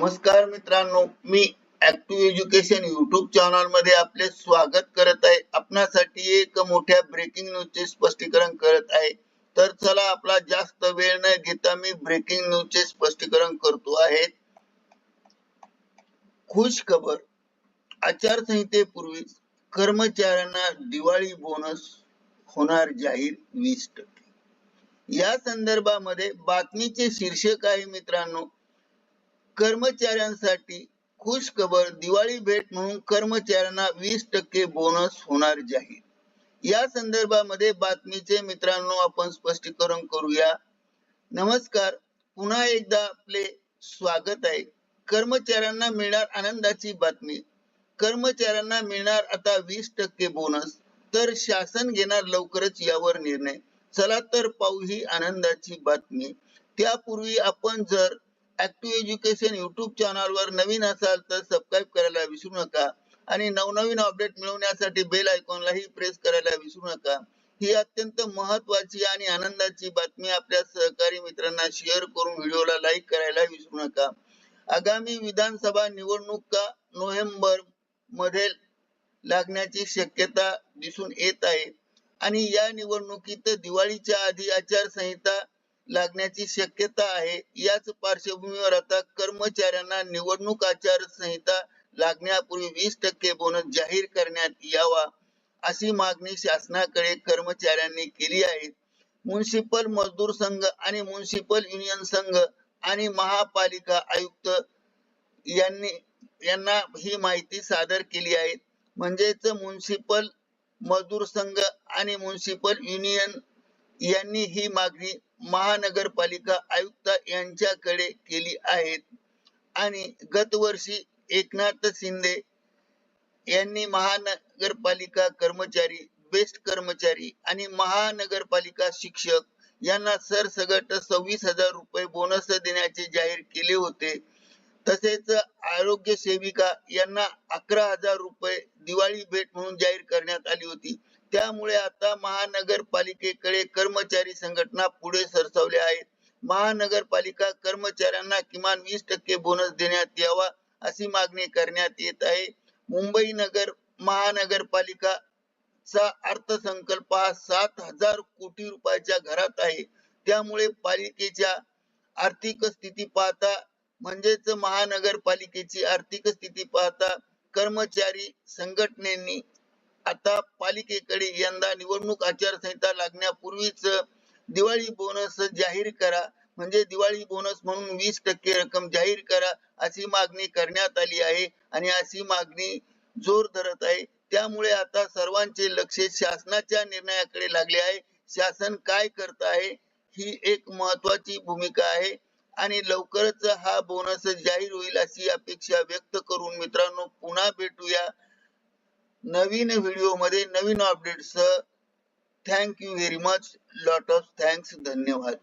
नमस्कार मित्रांनो मी ऍक्टिव्ह एज्युकेशन युट्यूब चॅनलमध्ये आपले स्वागत करत आहे. आपणासाठी एक मोठ्या ब्रेकिंग न्यूजचे स्पष्टीकरण करत आहे. तर चला आपला जास्त वेळ न घेता मी ब्रेकिंग न्यूजचे स्पष्टीकरण करतो आहे. खुश खबर. आचारसंहितेपूर्वी कर्मचाऱ्यांना दिवाळी बोनस होणार जाहीर वीस टक्के. या संदर्भामध्ये बातमीचे शीर्षक आहे मित्रांनो कर्मचाऱ्यांसाठी खुश खबर दिवाळी भेट म्हणून कर्मचाऱ्यांना वीस टक्के बोनस होणार जाहीर. या संदर्भामध्ये बातमीचे मित्रांनो आपण स्पष्टीकरण करूया. नमस्कार पुन्हा एकदा आपले स्वागत आहे. कर्मचाऱ्यांना मिळणार आनंदाची बातमी. कर्मचाऱ्यांना मिळणार आता वीस टक्के बोनस तर शासन घेणार लवकरच यावर निर्णय. चला तर पाहू ही आनंदाची बातमी. त्यापूर्वी आपण जर ऍक्टिव्ह एज्युकेशन युट्यूब चॅनल वर नवीन असाल तर सबस्क्राईब करायला विसरू नका. आणि नवनवीन अपडेट मिळवण्यासाठी बेल आयकॉनलाही प्रेस करायला विसरू नका. ही अत्यंत महत्वाची आणि आनंदाची बातमी आपल्या सहकारी मित्रांना शेअर करून व्हिडिओला लाईक करायला विसरू नका. आगामी विधानसभा निवडणुका नोव्हेंबरमध्ये लागण्याची शक्यता दिसून येत आहे. आणि या निवडणुकीत दिवाळीच्या आधी आचारसंहिता लागण्याची शक्यता आहे. याच पार्श्वभूमीवर आता कर्मचाऱ्यांना निवडणूक आचारसंहिता लागण्यापूर्वी वीस टक्के बोनस जाहीर करण्यात यावा अशी मागणी शासनाकडे कर्मचाऱ्यांनी केली आहे. म्युन्सिपल मजदूर संघ आणि म्युन्सिपल युनियन संघ आणि महापालिका आयुक्त यांनी यांना ही माहिती सादर केली आहे. म्हणजेच म्युन्सिपल मजदूर संघ आणि म्युन्सिपल युनियन यांनी ही मागणी महानगरपालिका आयुक्त यांच्याकडे केली आहेत. आणि गत वर्षी एकनाथ शिंदे यांनी महानगरपालिका कर्मचारी बेस्ट कर्मचारी आणि महानगरपालिका शिक्षक यांना सरसगट सव्वीस हजार रुपये बोनस देण्याचे जाहीर केले होते. तसेच आरोग्य सेविका यांना अकरा हजार रुपये दिवाळी भेट म्हणून जाहीर करण्यात आली होती. त्यामुळे आता महानगरपालिकेकडे कर्मचारी संघटना पुढे सरसावले आहेत. महानगरपालिका कर्मचाऱ्यांना किमान वीस टक्के बोनस देण्यात यावा अशी मागणी करण्यात येत आहे. मुंबई नगर महानगरपालिका चा अर्थसंकल्प हा सात हजार कोटी रुपयाच्या घरात आहे. त्यामुळे पालिकेच्या आर्थिक स्थिती पाहता म्हणजेच महानगरपालिकेची आर्थिक स्थिती पाहता कर्मचारी संघटनेनी आता पालिकेकडे यंदा निवडणूक आचारसंहिता लागण्यापूर्वीच दिवाळी बोनस जाहीर करा. म्हणजे दिवाळी बोनस म्हणून वीस टक्के रक्कम जाहीर करा अशी मागणी करण्यात आली आहे आणि अशी मागणी जोर धरत आहे. त्यामुळे आता सर्वांचे लक्ष शासनाच्या निर्णयाकडे लागले आहे. शासन काय करत आहे ही एक महत्वाची भूमिका आहे आणि लवकरच हा बोनस जाहीर होईल अशी अपेक्षा व्यक्त करून मित्रांनो पुन्हा भेटूया. नवीन व्हिडिओमध्ये नवीन updates thank you very much lot of thanks धन्यवाद.